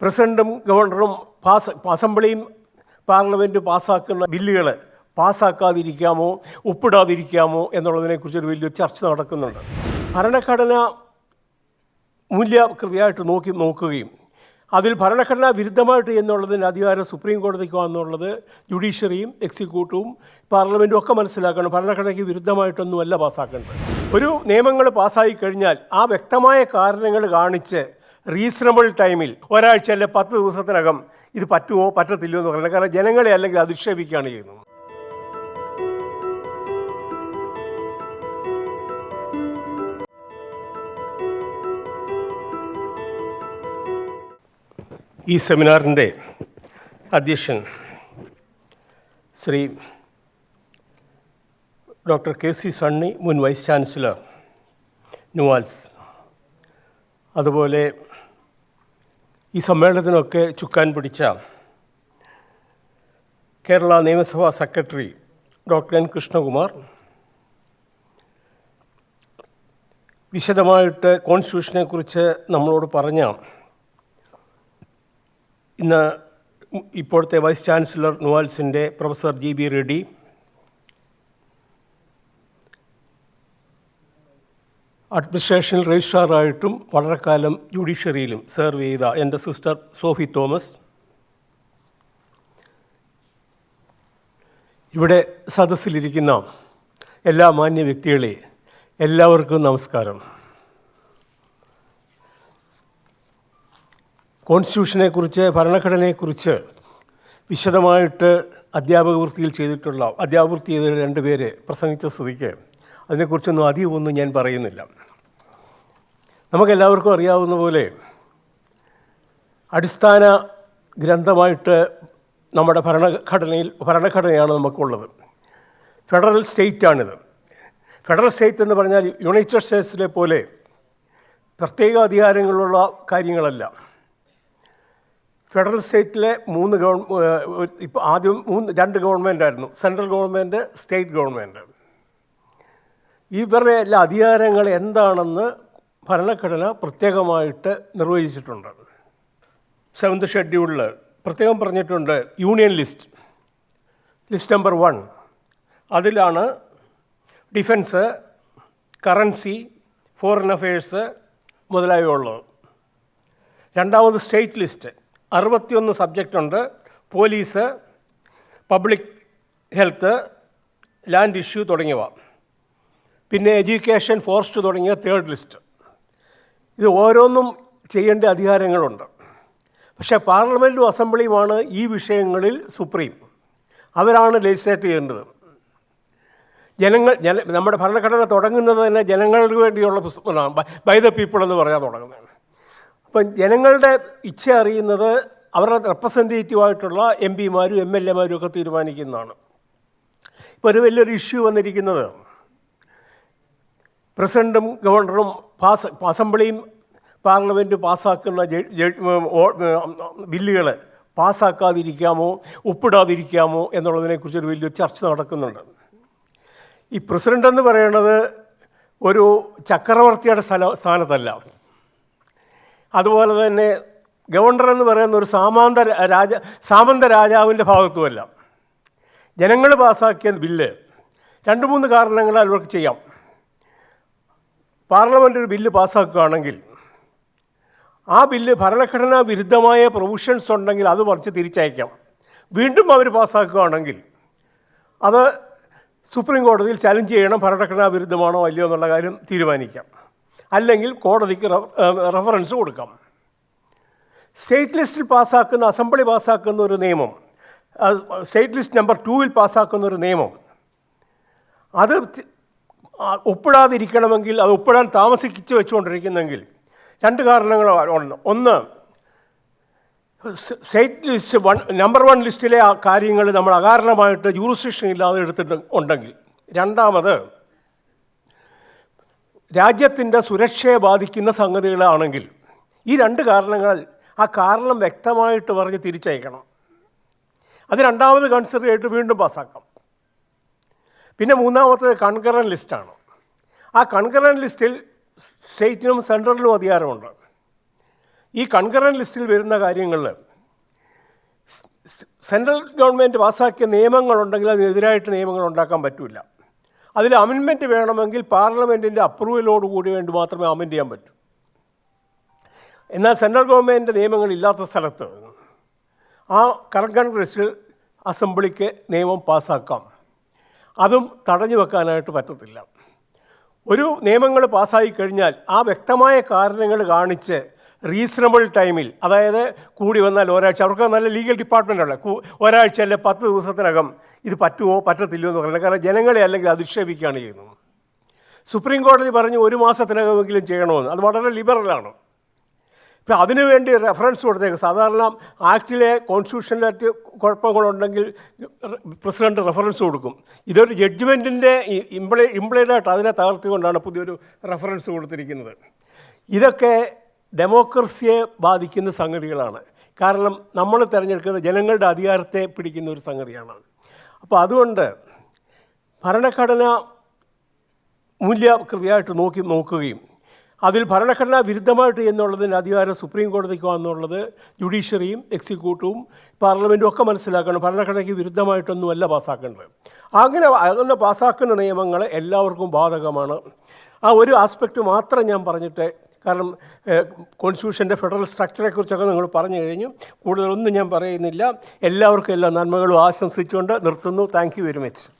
പ്രസിഡന്റും ഗവർണറും pass അസംബ്ലിയും parliament പാസ്സാക്കുന്ന ബില്ലുകൾ പാസ്സാക്കാതിരിക്കാമോ ഒപ്പിടാതിരിക്കാമോ എന്നുള്ളതിനെക്കുറിച്ചൊരു വലിയൊരു ചർച്ച നടക്കുന്നുണ്ട്. ഭരണഘടന മൂല്യകൃതിയായിട്ട് നോക്കി നോക്കുകയും അതിൽ ഭരണഘടനാ വിരുദ്ധമായിട്ട് എന്നുള്ളതിന് അധികാരം സുപ്രീം കോടതിക്കാണെന്നുള്ളത് ജുഡീഷ്യറിയും എക്സിക്യൂട്ടീവും പാർലമെന്റും ഒക്കെ മനസ്സിലാക്കണം. ഭരണഘടനയ്ക്ക് വിരുദ്ധമായിട്ടൊന്നുമല്ല പാസ്സാക്കേണ്ടത്. ഒരു നിയമങ്ങൾ പാസ്സായി കഴിഞ്ഞാൽ ആ വ്യക്തമായ കാരണങ്ങൾ കാണിച്ച് റീസണബിൾ ടൈമിൽ ഒരാഴ്ച അല്ലെ പത്ത് ദിവസത്തിനകം ഇത് പറ്റുമോ പറ്റത്തില്ലയോ എന്ന് പറയുന്നത് കാരണം ജനങ്ങളെ അല്ലെങ്കിൽ അധിക്ഷേപിക്കുകയാണ് ചെയ്യുന്നത്. ഈ സെമിനാറിന്റെ അധ്യക്ഷൻ Shri doctor K C Sunny മുൻ വൈസ് ചാൻസലർ നുവാൽസ് അതുപോലെ ഈ സമ്മേളനത്തിനൊക്കെ ചുക്കാൻ പിടിച്ച കേരള നിയമസഭാ സെക്രട്ടറി ഡോക്ടർ എൻ കൃഷ്ണകുമാർ വിശദമായിട്ട് കോൺസ്റ്റിറ്റ്യൂഷനെക്കുറിച്ച് നമ്മളോട് പറഞ്ഞ ഇന്ന് ഇപ്പോഴത്തെ വൈസ് ചാൻസലർ നുവാൽസിന്റെ പ്രൊഫസർ ജി ബി റെഡ്ഡി അഡ്മിനിസ്ട്രേഷനിൽ രജിസ്ട്രാറായിട്ടും വളരെ കാലം ജുഡീഷ്യറിയിലും സെർവ് ചെയ്ത എന്റെ സിസ്റ്റർ സോഫി തോമസ്. ഇവിടെ സദസ്സിലിരിക്കുന്ന എല്ലാ മാന്യ വ്യക്തികളെ എല്ലാവർക്കും നമസ്കാരം. കോൺസ്റ്റിറ്റ്യൂഷനെക്കുറിച്ച് ഭരണഘടനയെക്കുറിച്ച് വിശദമായിട്ട് അധ്യാപക വൃത്തിയിൽ ചെയ്തിട്ടുള്ള അധ്യാപക വൃത്തി ചെയ്ത രണ്ട് പേര് പ്രസംഗിച്ച സ്ഥിതിക്ക് അതിനെക്കുറിച്ചൊന്നും അധികമൊന്നും ഞാൻ പറയുന്നില്ല. നമുക്കെല്ലാവർക്കും അറിയാവുന്ന പോലെ അടിസ്ഥാന ഗ്രന്ഥമായിട്ട് നമ്മുടെ ഭരണഘടനയിൽ ഭരണഘടനയാണ് നമുക്കുള്ളത്. ഫെഡറൽ സ്റ്റേറ്റാണിത്. ഫെഡറൽ സ്റ്റേറ്റ് എന്ന് പറഞ്ഞാൽ യുണൈറ്റഡ് സ്റ്റേറ്റ്സിലെ പോലെ പ്രത്യേക അധികാരങ്ങളുള്ള കാര്യങ്ങളല്ല. ഫെഡറൽ സ്റ്റേറ്റിലെ മൂന്ന് ഗവൺ ഇപ്പോൾ ആദ്യം മൂന്ന് രണ്ട് ഗവൺമെന്റ് ആയിരുന്നു സെൻട്രൽ ഗവൺമെന്റ് സ്റ്റേറ്റ് ഗവൺമെന്റ് ഇവരുടെ എല്ലാ അധികാരങ്ങൾ എന്താണെന്ന് ഭരണഘടന പ്രത്യേകമായിട്ട് നിർവചിച്ചിട്ടുണ്ട് സെവൻത് ഷെഡ്യൂളിൽ പ്രത്യേകം പറഞ്ഞിട്ടുണ്ട് union list list number one അതിലാണ് ഡിഫൻസ് കറൻസി ഫോറിൻ അഫയേഴ്സ് മുതലായവ ഉള്ളത്. രണ്ടാമത് സ്റ്റേറ്റ് ലിസ്റ്റ് അറുപത്തിയൊന്ന് സബ്ജക്റ്റ് ഉണ്ട്. Police public health land issue തുടങ്ങിയവ. പിന്നെ എഡ്യൂക്കേഷൻ ഫോറസ്റ്റ് തുടങ്ങിയ തേർഡ് ലിസ്റ്റ് ഇത് ഓരോന്നും ചെയ്യേണ്ട അധികാരങ്ങളുണ്ട്. പക്ഷേ പാർലമെന്റും അസംബ്ലിയുമാണ് ഈ വിഷയങ്ങളിൽ സുപ്രീം. അവരാണ് ലെജിസ്ലേറ്റ് ചെയ്യേണ്ടത്. ജനങ്ങൾ ജന നമ്മുടെ ഭരണഘടന തുടങ്ങുന്നത് തന്നെ ജനങ്ങൾക്ക് വേണ്ടിയുള്ള പുസ്തകമാണ്. ബൈ ദ പീപ്പിൾ എന്ന് പറയാൻ തുടങ്ങുന്നത്. അപ്പം ജനങ്ങളുടെ ഇച്ഛ അറിയുന്നത് അവരുടെ റെപ്രസെന്റേറ്റീവായിട്ടുള്ള എം പിമാരും എം എൽ എമാരും ഒക്കെ തീരുമാനിക്കുന്നതാണ്. ഇപ്പോൾ ഒരു വലിയൊരു ഇഷ്യൂ വന്നിരിക്കുന്നത്. പ്രസിഡന്റും ഗവർണറും പാസ് അസംബ്ലിയും പാർലമെന്റ് പാസ്സാക്കുന്ന ബില്ലുകൾ പാസ്സാക്കാതിരിക്കാമോ ഒപ്പിടാതിരിക്കാമോ എന്നുള്ളതിനെക്കുറിച്ചൊരു വലിയൊരു ചർച്ച നടക്കുന്നുണ്ട്. ഈ പ്രസിഡന്റ് എന്ന് പറയുന്നത് ഒരു ചക്രവർത്തിയുടെ സ്ഥല സ്ഥാനത്തല്ല. അതുപോലെ തന്നെ ഗവർണർ എന്ന് പറയുന്ന ഒരു സാമാന്ത രാജ സാമന്ത രാജാവിന്റെ ഭാഗത്തുമല്ല. ജനങ്ങൾ പാസ്സാക്കിയ ബില്ല്. രണ്ട് മൂന്ന് കാരണങ്ങളാൽ അവർക്ക് ചെയ്യാം. പാർലമെന്റ് ഒരു ബില്ല് പാസ്സാക്കുകയാണെങ്കിൽ ആ ബില്ല് ഭരണഘടനാ വിരുദ്ധമായ പ്രൊവിഷൻസ് ഉണ്ടെങ്കിൽ അത് പറിച്ച് തിരിച്ചയക്കാം. വീണ്ടും അവർ പാസ്സാക്കുകയാണെങ്കിൽ അത് സുപ്രീം കോടതിയിൽ ചലഞ്ച് ചെയ്യണം ഭരണഘടനാ വിരുദ്ധമാണോ അല്ലയോ എന്നുള്ള കാര്യം തീരുമാനിക്കാം. അല്ലെങ്കിൽ കോടതിക്ക് റെഫറൻസ് കൊടുക്കാം. സ്റ്റേറ്റ് ലിസ്റ്റിൽ പാസ്സാക്കുന്ന അസംബ്ലി പാസ്സാക്കുന്ന ഒരു നിയമം സ്റ്റേറ്റ് ലിസ്റ്റ് നമ്പർ ടൂവിൽ പാസ്സാക്കുന്ന ഒരു നിയമം അത് ഒപ്പിടാതിരിക്കണമെങ്കിൽ അത് ഒപ്പിടാൻ താമസിച്ച് വെച്ചുകൊണ്ടിരിക്കുന്നെങ്കിൽ രണ്ട് കാരണങ്ങൾ ഉണ്ട് ഒന്ന് state list one number one ലിസ്റ്റിലെ ആ കാര്യങ്ങൾ നമ്മൾ അകാരണമായിട്ട് ജൂറിസ്ഡിക്ഷൻ ഇല്ലാതെ എടുത്തിട്ട് ഉണ്ടെങ്കിൽ. രണ്ടാമത് രാജ്യത്തിന്റെ സുരക്ഷയെ ബാധിക്കുന്ന സംഗതികളാണെങ്കിൽ ഈ രണ്ട് കാരണങ്ങൾ ആ കാരണം വ്യക്തമായിട്ട് പറഞ്ഞ് തിരിച്ചയക്കണം. അത് രണ്ടാമത് കൺസിഡർ ചെയ്തിട്ട് വീണ്ടും പാസ്സാക്കാം. പിന്നെ മൂന്നാമത്തത് കൺകറൻ ലിസ്റ്റാണ്. ആ കൺകറൻ ലിസ്റ്റിൽ സ്റ്റേറ്റിനും സെൻട്രലിനും അധികാരമുണ്ട്. ഈ കൺകറന്റ് ലിസ്റ്റിൽ വരുന്ന കാര്യങ്ങളിൽ സെൻട്രൽ ഗവൺമെന്റ് പാസ്സാക്കിയ നിയമങ്ങളുണ്ടെങ്കിൽ അതിനെതിരായിട്ട് നിയമങ്ങൾ ഉണ്ടാക്കാൻ പറ്റില്ല അതിൽ അമെൻമെന്റ് വേണമെങ്കിൽ പാർലമെന്റിന്റെ അപ്രൂവലോടുകൂടി വേണ്ടി മാത്രമേ അമെൻഡ് ചെയ്യാൻ പറ്റൂ. എന്നാൽ സെൻട്രൽ ഗവൺമെന്റിന്റെ നിയമങ്ങൾ ഇല്ലാത്ത സ്ഥലത്ത് ആ കറൻ ലിസ്റ്റിൽ അസംബ്ലിക്ക് നിയമം പാസ്സാക്കാം. അതും തടഞ്ഞു വെക്കാനായിട്ട് പറ്റത്തില്ല. ഒരു നിയമങ്ങൾ പാസ്സായി കഴിഞ്ഞാൽ ആ വ്യക്തമായ കാരണങ്ങൾ കാണിച്ച് റീസണബിൾ ടൈമിൽ അതായത് കൂടി വന്നാൽ ഒരാഴ്ച അവർക്ക് നല്ല ലീഗൽ ഡിപ്പാർട്ട്മെന്റ് ഉള്ള ഒരാഴ്ച അല്ലെ പത്ത് ദിവസത്തിനകം ഇത് പറ്റുമോ പറ്റത്തില്ലയോ എന്ന് പറയുന്നത് കാരണം ജനങ്ങളെ അല്ലെങ്കിൽ അധിക്ഷേപിക്കുകയാണ് ചെയ്യുന്നത്. സുപ്രീം കോടതി പറഞ്ഞു ഒരു മാസത്തിനകമെങ്കിലും ചെയ്യണമെന്ന്. അത് വളരെ ലിബറലാണ് ഇപ്പം അതിനുവേണ്ടി റെഫറൻസ് കൊടുത്തേക്ക്. സാധാരണ ആക്ടിലെ കോൺസ്റ്റിറ്റ്യൂഷനിലായിട്ട് കുഴപ്പങ്ങളുണ്ടെങ്കിൽ പ്രസിഡന്റ് റെഫറൻസ് കൊടുക്കും. ഇതൊരു ജഡ്ജ്മെന്റിന്റെ ഇംപ്ലേ ഇംപ്ലൈഡായിട്ട് അതിനെ തകർത്തുകൊണ്ടാണ് പുതിയൊരു റെഫറൻസ് കൊടുത്തിരിക്കുന്നത്. ഇതൊക്കെ ഡെമോക്രസിയെ ബാധിക്കുന്ന സംഗതികളാണ്. കാരണം നമ്മൾ തിരഞ്ഞെടുക്കുന്നത് ജനങ്ങളുടെ അധികാരത്തെ പിടിക്കുന്ന ഒരു സംഗതിയാണ് അപ്പോൾ അതുകൊണ്ട് ഭരണഘടന മൂല്യകൃതിയായിട്ട് നോക്കി നോക്കുകയും അതിൽ ഭരണഘടനാ വിരുദ്ധമായിട്ട് എന്നുള്ളതിന് അധികാരം സുപ്രീം കോടതിക്ക് വന്നുള്ളത് ജുഡീഷ്യറിയും എക്സിക്യൂട്ടീവും പാർലമെന്റും ഒക്കെ മനസ്സിലാക്കണം. ഭരണഘടനയ്ക്ക് വിരുദ്ധമായിട്ടൊന്നുമല്ല പാസ്സാക്കേണ്ടത് അങ്ങനെ അങ്ങനെ പാസ്സാക്കുന്ന നിയമങ്ങൾ എല്ലാവർക്കും ബാധകമാണ്. ആ ഒരു ആസ്പെക്റ്റ് മാത്രം ഞാൻ പറഞ്ഞിട്ട് കാരണം കോൺസ്റ്റിറ്റ്യൂഷന്റെ ഫെഡറൽ സ്ട്രക്ചറെക്കുറിച്ചൊക്കെ നിങ്ങൾ പറഞ്ഞു കഴിഞ്ഞു. കൂടുതലൊന്നും ഞാൻ പറയുന്നില്ല. എല്ലാവർക്കും എല്ലാ നന്മകളും ആശംസിച്ചുകൊണ്ട് നിർത്തുന്നു. Thank very much